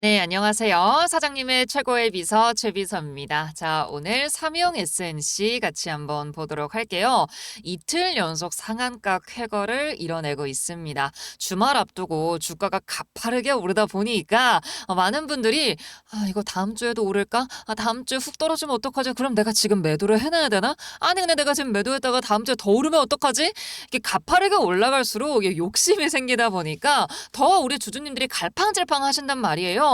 네, 안녕하세요. 사장님의 최고의 비서 최비서입니다. 자, 오늘 삼용 SNC 같이 한번 보도록 할게요. 이틀 연속 상한가 쾌거를 이뤄내고 있습니다. 주말 앞두고 주가가 가파르게 오르다 보니까 어, 많은 분들이 아, 이거 다음 주에도 오를까? 아, 다음 주에 훅 떨어지면 어떡하지? 그럼 내가 지금 매도를 해놔야 되나? 아니, 근데 내가 지금 매도했다가 다음 주에 더 오르면 어떡하지? 이게 가파르게 올라갈수록 욕심이 생기다 보니까 더 우리 주주님들이 갈팡질팡 하신단 말이에요.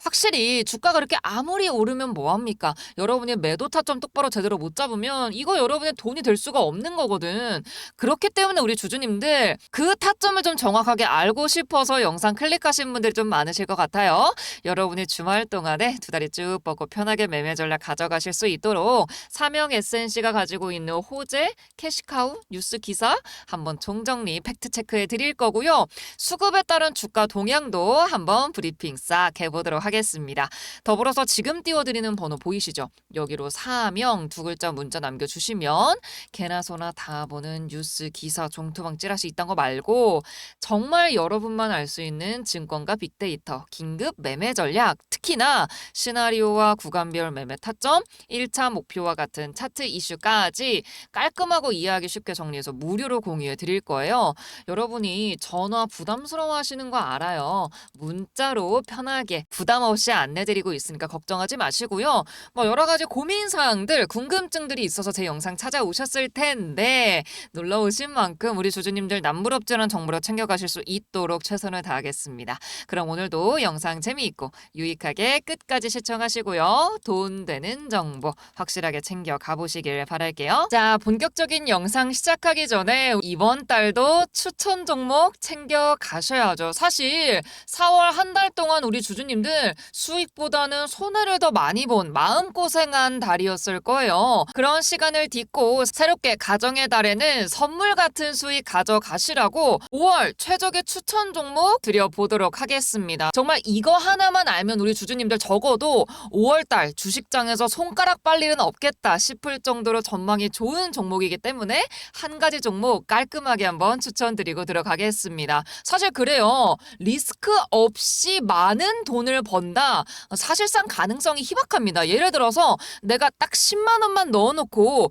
확실히 주가가 그렇게 아무리 오르면 뭐합니까? 여러분이 매도 타점 똑바로 제대로 못 잡으면 이거 여러분의 돈이 될 수가 없는 거거든. 그렇기 때문에 우리 주주님들 그 타점을 좀 정확하게 알고 싶어서 영상 클릭하신 분들이 좀 많으실 것 같아요. 여러분이 주말 동안에 두 다리 쭉 뻗고 편하게 매매 전략 가져가실 수 있도록 사명 SNC가 가지고 있는 호재, 캐시카우, 뉴스 기사 한번 총정리 팩트 체크해 드릴 거고요. 수급에 따른 주가 동향도 한번 브리핑 싹해 보도록 하겠습니다. 더불어서 지금 띄워드리는 번호 보이시죠? 여기로 사명 두 글자 문자 남겨주시면 개나 소나 다 보는 뉴스, 기사, 종투방 찌라시 이딴 거 말고 정말 여러분만 알 수 있는 증권과 빅데이터, 긴급 매매 전략, 특히나 시나리오와 구간별 매매 타점, 1차 목표와 같은 차트 이슈까지 깔끔하고 이해하기 쉽게 정리해서 무료로 공유해 드릴 거예요. 여러분이 전화 부담스러워 하시는 거 알아요. 문자로 편하게 부담 없이 안내드리고 있으니까 걱정하지 마시고요. 뭐 여러 가지 고민 사항들, 궁금증들이 있어서 제 영상 찾아오셨을 텐데 놀러 오신 만큼 우리 주주님들 남부럽지않은 정보를 챙겨가실 수 있도록 최선을 다하겠습니다. 그럼 오늘도 영상 재미있고 유익하게 끝까지 시청하시고요. 돈 되는 정보 확실하게 챙겨 가보시길 바랄게요. 자, 본격적인 영상 시작하기 전에 이번 달도 추천 종목 챙겨 가셔야죠. 사실 4월 한 달 동안 우리 주주 님들 수익보다는 손해를 더 많이 본 마음고생한 달이었을 거예요. 그런 시간을 딛고 새롭게 가정의 달에는 선물 같은 수익 가져가시라고 5월 최적의 추천 종목 드려보도록 하겠습니다. 정말 이거 하나만 알면 우리 주주님들 적어도 5월달 주식장에서 손가락 빨 일은 없겠다 싶을 정도로 전망이 좋은 종목이기 때문에 한 가지 종목 깔끔하게 한번 추천드리고 들어가겠습니다. 사실 그래요. 리스크 없이 많은 돈을 번다. 사실상 가능성이 희박합니다. 예를 들어서 내가 딱 10만 원만 넣어놓고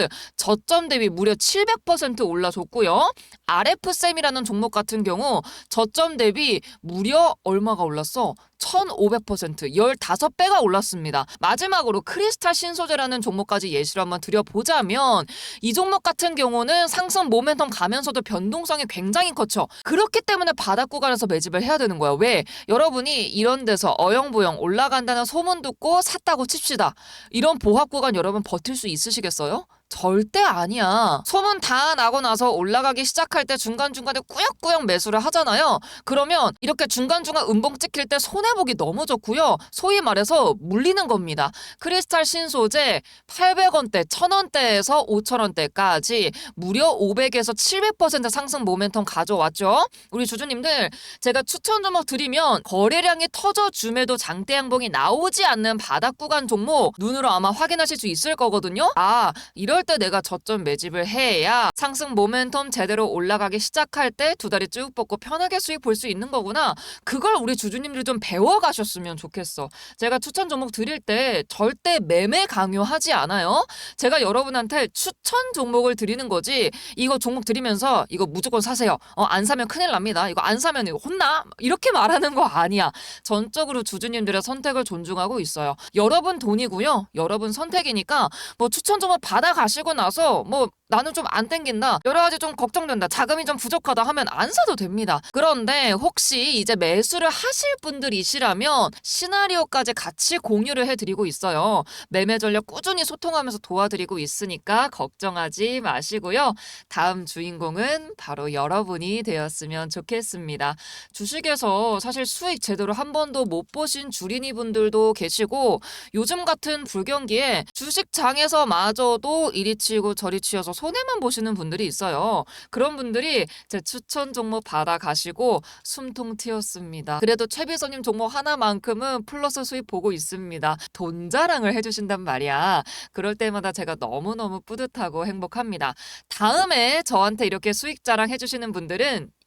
저점 대비 무려 700% 올라줬고요. RF쌤이라는 종목 같은 경우 저점 대비 무려 얼마가 올랐어? 1500% 15배가 올랐습니다. 마지막으로 크리스탈 신소재라는 종목까지 예시로 한번 드려보자면 이 종목 같은 경우는 상승 모멘텀 가면서도 변동성이 굉장히 커죠. 그렇기 때문에 바닥 구간에서 매집을 해야 되는 거야. 왜? 여러분이 이런 데서 어영부영 올라간다는 소문 듣고 샀다고 칩시다. 이런 보합 구간 여러분 버틸 수 있으시겠어요? 절대 아니야. 소문 다 나고 나서 올라가기 시작할 때 중간중간에 꾸역꾸역 매수를 하잖아요. 그러면 이렇게 중간중간 음봉 찍힐 때 손해 보기 너무 좋고요. 소위 말해서 물리는 겁니다. 크리스탈 신소재 800원대, 1000원대에서 5000원대까지 무려 500에서 700% 상승 모멘텀 가져왔죠. 우리 주주님들 제가 추천 종목 드리면 거래량이 터져줌에도 장대 양봉이 나오지 않는 바닥 구간 종목 눈으로 아마 확인하실 수 있을 거거든요. 아, 이럴 때 내가 저점 매집을 해야 상승 모멘텀 제대로 올라가기 시작할 때 두 다리 쭉 뻗고 편하게 수익 볼 수 있는 거구나. 그걸 우리 주주님들이 좀 배워 가셨으면 좋겠어. 제가 추천 종목 드릴 때 절대 매매 강요하지 않아요. 제가 여러분한테 추천 종목을 드리는 거지. 이거 종목 드리면서 이거 무조건 사세요. 어, 안 사면 큰일 납니다. 이거 안 사면 이거 혼나? 이렇게 말하는 거 아니야. 전적으로 주주님들의 선택을 존중하고 있어요. 여러분 돈이고요. 여러분 선택이니까 뭐 추천 종목 받아가시고 나서 뭐 나는 좀 안 땡긴다. 여러 가지 좀 걱정된다. 자금이 좀 부족하다 하면 안 사도 됩니다. 그런데 혹시 이제 매수를 하실 분들이 시라면 시나리오까지 같이 공유를 해드리고 있어요. 매매 전략 꾸준히 소통하면서 도와드리고 있으니까 걱정하지 마시고요. 다음 주인공은 바로 여러분이 되었으면 좋겠습니다. 주식에서 사실 수익 제대로 한 번도 못 보신 주린이 분들도 계시고 요즘 같은 불경기에 주식장에서 마저도 이리 치고 저리 치여서 손해만 보시는 분들이 있어요. 그런 분들이 제 추천 종목 받아가시고 숨통 튀었습니다. 그래도 최비서님 종목 하나만큼은 플러스 수익 보고 있습니다. 돈 자랑을 해주신단 말이야. 그럴 때마다 제가 너무너무 뿌듯하고 행복합니다. 다음에 저한테 이렇게 수익 자랑 해주시는 분들은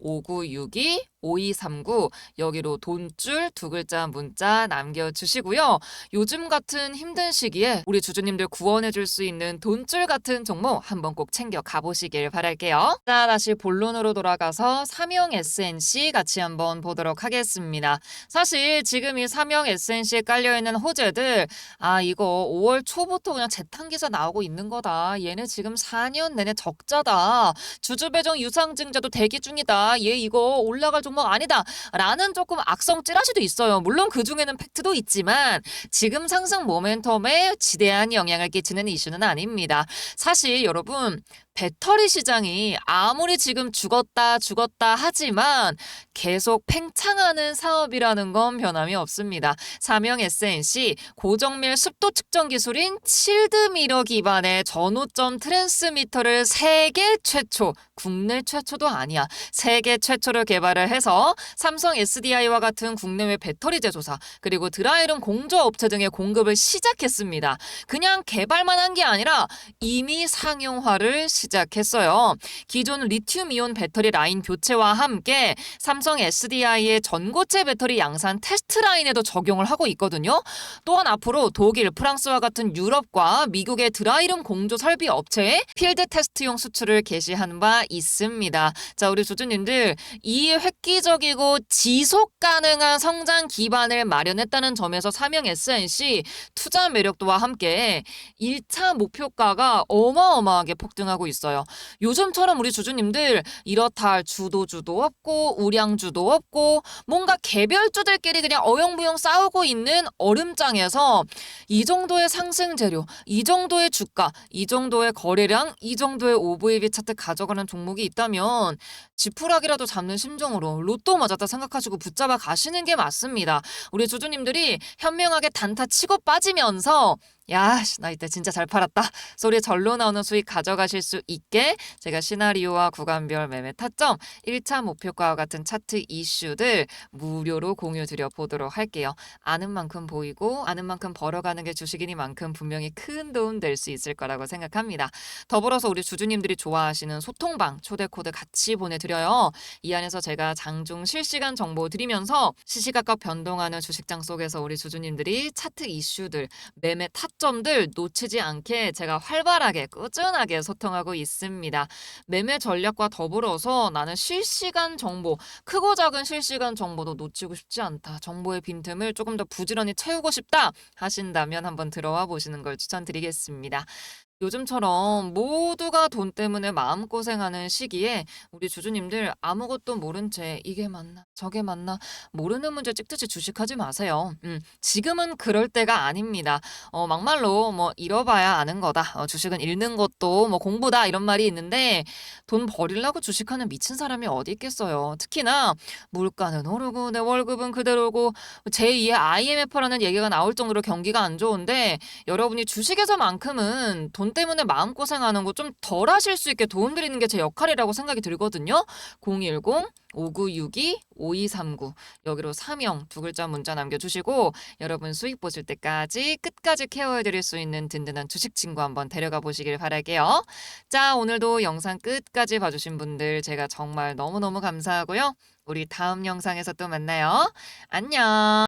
5962 5239 여기로 돈줄 두 글자 문자 남겨주시고요. 요즘 같은 힘든 시기에 우리 주주님들 구원해줄 수 있는 돈줄 같은 종목 한번 꼭 챙겨 가보시길 바랄게요. 자, 다시 본론으로 돌아가서 삼형 SNC 같이 한번 보도록 하겠습니다. 사실 지금 이 삼형 SNC에 깔려있는 호재들 아 이거 5월 초부터 그냥 재탕기사 나오고 있는 거다. 얘네 지금 4년 내내 적자다. 주주 배정 유상증자도 대기 중이다. 얘 이거 올라갈 종목 아니다. 라는 조금 악성 찌라시도 있어요. 물론 그 중에는 팩트도 있지만 지금 상승 모멘텀에 지대한 영향을 끼치는 이슈는 아닙니다. 사실 여러분 배터리 시장이 아무리 지금 죽었다 죽었다 하지만 계속 팽창하는 사업이라는 건 변함이 없습니다. 사명 SNC 고정밀 습도 측정 기술인 칠드 미러 기반의 전호점 트랜스미터를 세계 최초, 국내 최초도 아니야. 세계 세계 최초로 개발을 해서 삼성 SDI와 같은 국내외 배터리 제조사 그리고 드라이룸 공조업체 등의 공급을 시작했습니다. 그냥 개발만 한 게 아니라 이미 상용화를 시작했어요. 기존 리튬이온 배터리 라인 교체와 함께 삼성 SDI의 전고체 배터리 양산 테스트 라인에도 적용을 하고 있거든요. 또한 앞으로 독일, 프랑스와 같은 유럽과 미국의 드라이룸 공조 설비 업체에 필드 테스트용 수출을 개시한 바 있습니다. 자, 우리 주주님들 이 획기적이고 지속 가능한 성장 기반을 마련했다는 점에서 삼형 SNC 투자 매력도와 함께 1차 목표가가 어마어마하게 폭등하고 있어요. 요즘처럼 우리 주주님들 이렇다 할 주도주도 없고 우량주도 없고 뭔가 개별주들끼리 그냥 어영부영 싸우고 있는 얼음장에서 이 정도의 상승 재료, 이 정도의 주가, 이 정도의 거래량, 이 정도의 OVB 차트 가져가는 종목이 있다면 지푸라기라도 잡는 심정으로 로또 맞았다 생각하시고 붙잡아 가시는 게 맞습니다. 우리 주주님들이 현명하게 단타 치고 빠지면서 야, 씨, 나 이때 진짜 잘 팔았다. 소리에 절로 나오는 수익 가져가실 수 있게 제가 시나리오와 구간별 매매 타점, 1차 목표가와 같은 차트 이슈들 무료로 공유 드려 보도록 할게요. 아는 만큼 보이고 아는 만큼 벌어가는 게 주식이니만큼 분명히 큰 도움 될 수 있을 거라고 생각합니다. 더불어서 우리 주주님들이 좋아하시는 소통방 초대 코드 같이 보내드려요. 이 안에서 제가 장중 실시간 정보 드리면서 시시각각 변동하는 주식장 속에서 우리 주주님들이 차트 이슈들 매매 타점 들 놓치지 않게 제가 활발하게 꾸준하게 소통하고 있습니다. 매매 전략과 더불어서 나는 실시간 정보, 크고 작은 실시간 정보도 놓치고 싶지 않다. 정보의 빈틈을 조금 더 부지런히 채우고 싶다 하신다면 한번 들어와 보시는 걸 추천드리겠습니다. 요즘처럼 모두가 돈 때문에 마음고생하는 시기에 우리 주주님들 아무것도 모른 채 이게 맞나 저게 맞나 모르는 문제 찍듯이 주식하지 마세요. 음, 지금은 그럴 때가 아닙니다. 어, 막말로 뭐 잃어봐야 아는 거다. 어, 주식은 잃는 것도 뭐 공부다 이런 말이 있는데 돈 버리려고 주식하는 미친 사람이 어디 있겠어요. 특히나 물가는 오르고 내 월급은 그대로고 제2의 IMF라는 얘기가 나올 정도로 경기가 안 좋은데 여러분이 주식에서만큼은 돈 때문에 마음고생하는 거 좀 덜 하실 수 있게 도움드리는 게 제 역할이라고 생각이 들거든요. 010 5962 5239 여기로 사명 두 글자 문자 남겨주시고 여러분 수익 보실 때까지 끝까지 케어해드릴 수 있는 든든한 주식 친구 한번 데려가 보시길 바랄게요. 자 오늘도 영상 끝까지 봐주신 분들 제가 정말 너무너무 감사하고요. 우리 다음 영상에서 또 만나요. 안녕.